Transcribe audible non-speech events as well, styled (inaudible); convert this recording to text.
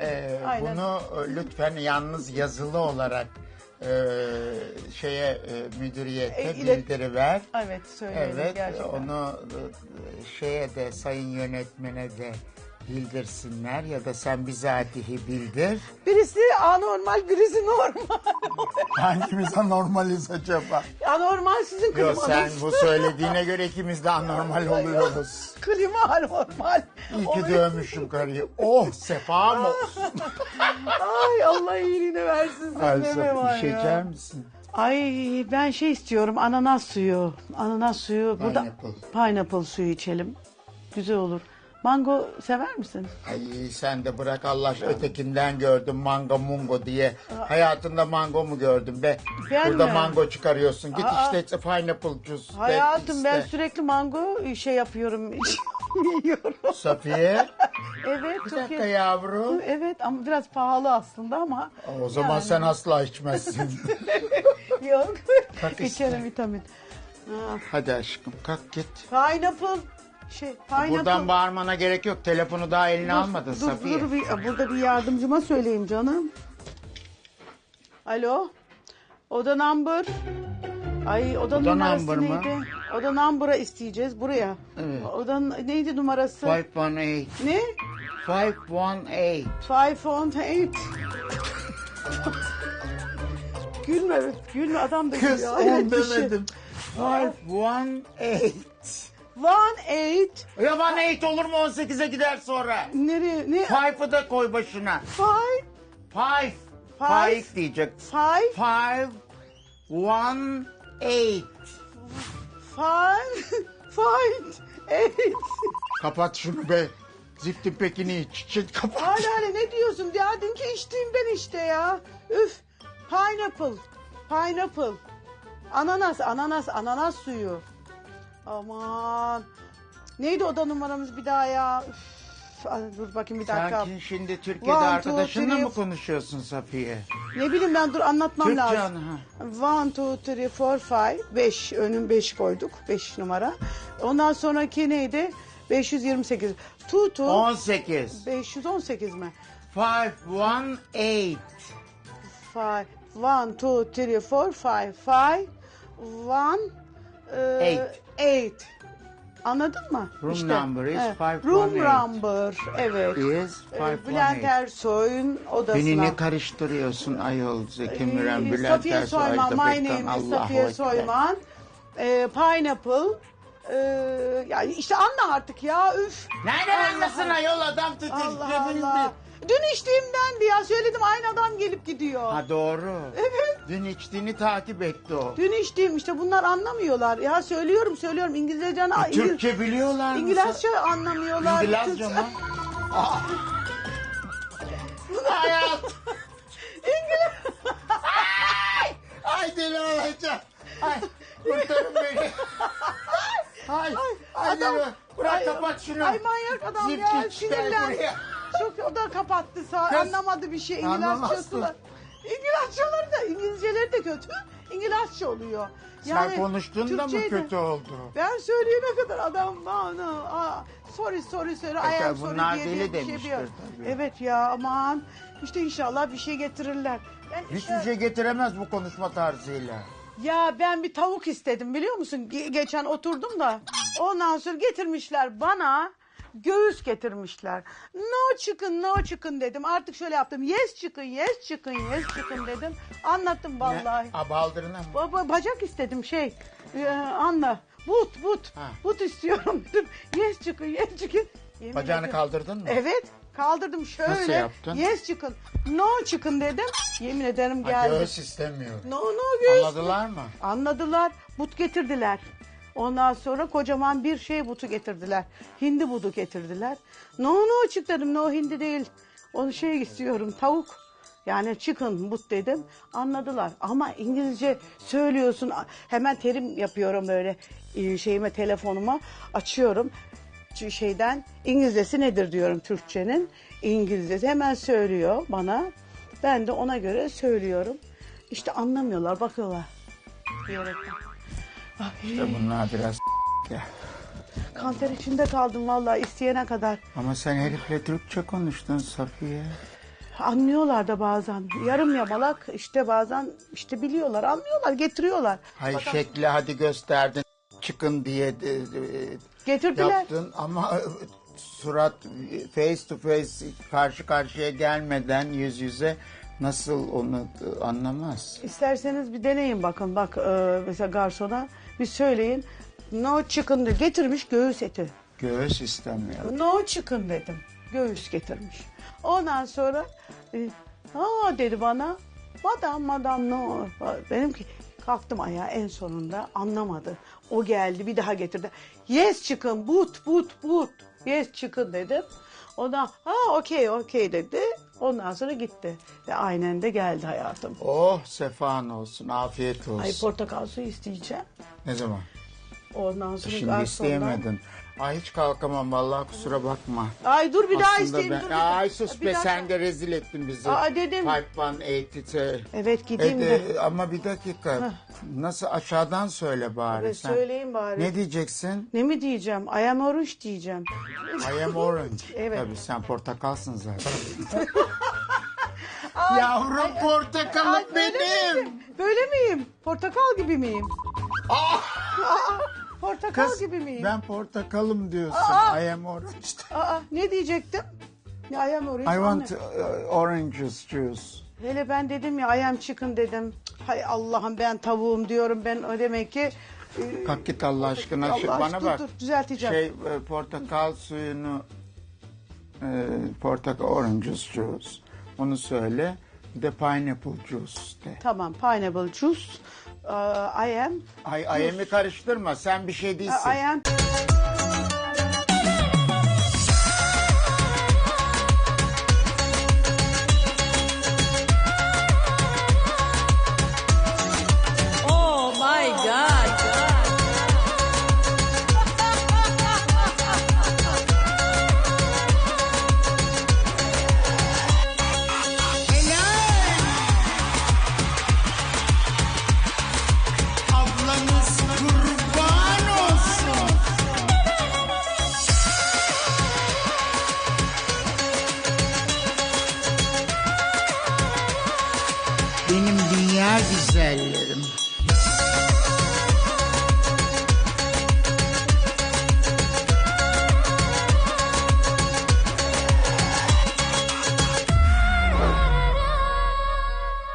Ee, Aynen. bunu e, lütfen yalnız yazılı olarak e, şeye e, müdüriyete E, ilet- bildiriver. Evet söyleyelim Evet, gerçekten. onu e, şeye de sayın yönetmene de bildirsinler ya da sen bizatihi bildir. Birisi anormal, birisi normal. (laughs) Hangimiz anormaliz acaba? anormal sizin Yok klimanız. sen bu söylediğine göre ikimiz de anormal oluyoruz. Klima anormal. İyi ki dövmüşüm karıyı. Oh sefam olsun. Ay Allah iyiliğini versin. Sen Ay, deme var ya. içer misin? Ay ben şey istiyorum ananas suyu. Ananas suyu. Burada Pineapple. pineapple suyu içelim. Güzel olur. Mango sever misin? Ay sen de bırak Allah ötekinden gördüm mango mungo diye. Hayatında mango mu gördün be? Ben Burada mi? mango çıkarıyorsun. Git Aa. işte pineapple juice. de Hayatım ben iste. sürekli mango şey yapıyorum. (laughs) yiyorum. Safiye Evet bir çok dakika iyi. yavrum. Evet ama biraz pahalı aslında ama. O zaman Yani. sen asla içmezsin. (laughs) Yok. Kalk iste. İçerim vitamin. Ha. Hadi aşkım kalk git. Pineapple. Şey, pineapple. Buradan bağırmana gerek yok. Telefonu daha eline Dur, almadın dur, Safiye. Dur, bir, burada bir yardımcıma söyleyeyim canım. Alo. Oda number. Ay oda, Oda numarası number mı? neydi? Oda number'a isteyeceğiz buraya. Evet. Oda neydi numarası? 518. Ne? 518. Five on eight. gülme, gülme adam da Kız gülüyor. Hayret on bir şey. demedim. 518. One eight. Ya bana 8 olur mu 18'e gider sonra? Nereye? Ne? 5'ı da koy başına. Five. 5. Five. 5 diyecek. Five. 5 1 8. Five. (laughs) Five. Eight. Kapat şunu be. Ziftin pekini iç. Kapat. Hala hala ne diyorsun? Ya dünkü içtiğimden işte ya. Üf. Pineapple. Pineapple. Ananas, ananas, ananas suyu. Aman. Neydi oda numaramız bir daha ya? Üf. Ay, Dur bakayım bir dakika. Sanki şimdi Türkiye'de One, two, arkadaşınla three. mı konuşuyorsun Safiye? Ne bileyim ben dur anlatmam Türkçe lazım. anı, ha. One, two, three, four, five. Beş. Önüm beş koyduk. Beş numara. Ondan sonraki neydi? 528. Two, two. 18. 518 mi? 5 1 8. Five. One, two, three, four, five. Five. One. e, Eight. Eight. Anladın mı? Room number is evet. five, Room one, eight. number. Evet. Is Ee, 5 Bülent 1 8. Ersoy'un odasına. Beni ne karıştırıyorsun ayol Zeki Müren, Ee, Bülent Safiye Ersoy, Soyman, Ajda my Pekkan, name is Allahu Safiye Ekber. Soyman. Ee, pineapple. Ee, yani işte anla artık ya üf. Nereden anlasın ayol adam tutuş Allah. Allah. Dün içtiğimdendi ya söyledim aynı adam gelip gidiyor. Ha doğru. Evet. Dün içtiğini takip etti o. Dün içtiğim işte bunlar anlamıyorlar. Ya söylüyorum söylüyorum İngilizce, İngiliz, Türkçe biliyorlar mı? İngilizce anlamıyorlar. İngilizce mi? Aa. (laughs) Hayat. (laughs) İngiliz. Ay, ay deli olacağım. Ay kurtarın beni. (laughs) Ay, ay, Adam- deli. Bırak Ay, kapat şunu. Ay manyak adam Zil ya sinirlen. Çok o da kapattı sağ Kız, anlamadı bir şey anlamazsın. İngilizceleri de İngilizceleri de kötü. İngilizce oluyor. Sen konuştuğunda mı Türkçeyi de- kötü oldu? Ben söyleyene kadar adam bana aa, sorry sorry sorry I am sorry bunlar diye, deli bir şey demiştir diyor. tabii. Evet ya aman işte inşallah bir şey getirirler. Ben Hiçbir şey getiremez bu konuşma tarzıyla. Ya ben bir tavuk istedim biliyor musun? Ge- geçen oturdum da ondan sonra getirmişler bana göğüs getirmişler. No chicken no chicken dedim. Artık şöyle yaptım. Yes chicken yes chicken yes chicken dedim. Anlattım vallahi. Ne? Ha, baldırına mı? Baba bacak istedim şey. Ee, anla. But but. Ha. But istiyorum (laughs) dedim. Yes chicken yes chicken. Yemin Bacağını ederim. kaldırdın mı? Evet. Kaldırdım şöyle. Nasıl yaptın? Yes chicken. No chicken dedim. Yemin ederim Ha, geldi. göğüs istemiyor. No no göğüs. Anladılar mı? Anladılar. But getirdiler. Ondan sonra kocaman bir şey butu getirdiler. Hindi budu getirdiler. No no çık dedim. No hindi değil. Onu şey istiyorum tavuk. Yani chicken but dedim. Anladılar. Ama İngilizce söylüyorsun. Hemen terim yapıyorum böyle e, şeyime telefonuma açıyorum. Şeyden İngilizcesi nedir diyorum Türkçenin. İngilizcesi hemen söylüyor bana. Ben de ona göre söylüyorum. İşte anlamıyorlar, bakıyorlar. Diyerekten. Ay, İşte bunlar biraz ya. kanter içinde kaldım vallahi isteyene kadar. Ama sen herifle Türkçe konuştun Safiye. Anlıyorlar da bazen. Yarım yamalak işte bazen işte biliyorlar, anlıyorlar, getiriyorlar. Hay şekli hadi gösterdin çıkın diye de- de- Getirdiler. yaptın ama surat face to face karşı karşıya gelmeden yüz yüze nasıl onu e, anlamaz. İsterseniz bir deneyin bakın. Bak e, mesela garsona bir söyleyin. No chicken de getirmiş göğüs eti. Göğüs istemiyor. No chicken dedim. Göğüs getirmiş. Ondan sonra e, aa dedi bana. Madam madam no. Benimki kalktım ayağa en sonunda anlamadı. O geldi bir daha getirdi. Yes chicken but but but. Yes chicken dedim. Ondan ha okey okey dedi. Ondan sonra gitti. Ve aynen de geldi hayatım. Oh sefan olsun, afiyet olsun. Ay portakal suyu isteyeceğim. ne zaman? Ondan sonra Şimdi garsondan- isteyemedin. Ay hiç kalkamam vallahi kusura bakma. Ay dur bir daha Aslında isteyeyim. ben- dur bir Ay sus Bir be dakika. sen de rezil ettin bizi. Aa, dedim. Pipe One Eighty'te. Evet gideyim E, de. ama bir dakika. Nasıl aşağıdan söyle bari Evet, sen. söyleyeyim bari. Ne diyeceksin? Ne mi diyeceğim? I am orange diyeceğim. I am orange. (laughs) Evet. Tabii sen portakalsın zaten. Yavrum portakalım Ay, böyle benim. miyim? Böyle miyim? Portakal gibi miyim? Aa, portakal! Kız gibi miyim? ben portakalım diyorsun. Aa! I am orange. (laughs) Aa, ne diyecektim? I am orange. I want uh, orange juice. Hele ben dedim ya I am chicken dedim. Hay Allah'ım ben tavuğum diyorum ben o demek ki. e, Kalk git Allah aşkına. Şu- Allah bana aşkına, bak. dur, düzelteceğim. Şey e, portakal suyunu e, portakal orange juice. Onu söyle. Bir de pineapple juice de. Tamam pineapple juice. Aa, I am. Ay ayemi karıştırma. Sen bir şey değilsin. I am. diğer güzellerim.